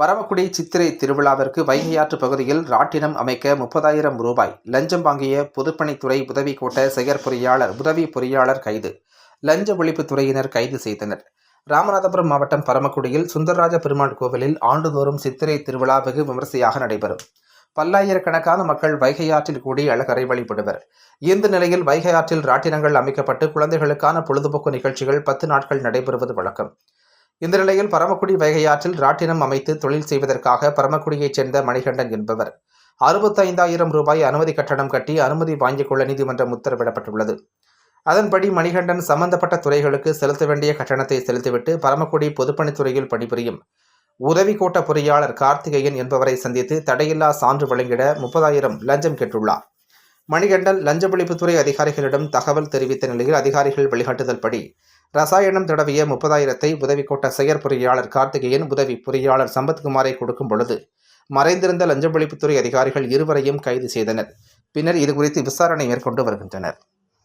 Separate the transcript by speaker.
Speaker 1: பரமக்குடி சித்திரை திருவிழாவிற்கு வைகையாற்று பகுதியில் ராட்டினம் அமைக்க முப்பதாயிரம் ரூபாய். லஞ்சம் வாங்கிய பொதுப்பணித்துறை உதவி கோட்ட செயற்பொறியாளர் உதவி பொறியாளர் கைது. லஞ்ச ஒழிப்புத்துறையினர் கைது செய்தனர். ராமநாதபுரம் மாவட்டம் பரமக்குடியில் சுந்தரராஜ பெருமாள் கோவிலில் ஆண்டுதோறும் சித்திரை திருவிழா வெகு விமரிசையாக நடைபெறும். பல்லாயிரக்கணக்கான மக்கள் வைகை ஆற்றில் கூடி அழகரை வழிபடுவர். இந்த நிலையில் வைகை ஆற்றில் ராட்டினங்கள் அமைக்கப்பட்டு குழந்தைகளுக்கான பொழுதுபோக்கு நிகழ்ச்சிகள் பத்து நாட்கள் நடைபெறுவது வழக்கம். இந்த நிலையில் பரமக்குடி வைகை ஆற்றில் ராட்டினம் அமைத்து தொழில் செய்வதற்காக பரமக்குடியைச் சேர்ந்த மணிகண்டன் என்பவர். அறுபத்தைந்தாயிரம் ரூபாய் அனுமதி கட்டணம் கட்டி அனுமதி வாங்கிக் கொள்ள நீதிமன்றம் உத்தரவிடப்பட்டுள்ளது. அதன்படி மணிகண்டன் சம்பந்தப்பட்ட துறைகளுக்கு செலுத்த வேண்டிய கட்டணத்தை செலுத்திவிட்டு பரமக்குடி பொதுப்பணித்துறையில் பணிபுரியும் உதவி கோட்ட பொறியாளர் கார்த்திகேயன் என்பவரை சந்தித்து தடையில்லா சான்று வழங்கிட முப்பதாயிரம் லஞ்சம் கேட்டுள்ளார். மணிகண்டன் லஞ்ச ஒழிப்புத்துறை அதிகாரிகளிடம் தகவல் தெரிவித்த நிலையில் அதிகாரிகள் வழிகாட்டுதல்படி ரசாயனம் தடவிய முப்பதாயிரத்தை உதவி கோட்ட செயற்பொறியாளர் கார்த்திகேயன் உதவி பொறியாளர் சம்பத்குமாரை கொடுக்கும் பொழுது மறைந்திருந்த லஞ்ச ஒழிப்புத்துறை அதிகாரிகள் இருவரையும் கைது செய்தனர். பின்னர் இதுகுறித்து விசாரணை மேற்கொண்டு வருகின்றனர்.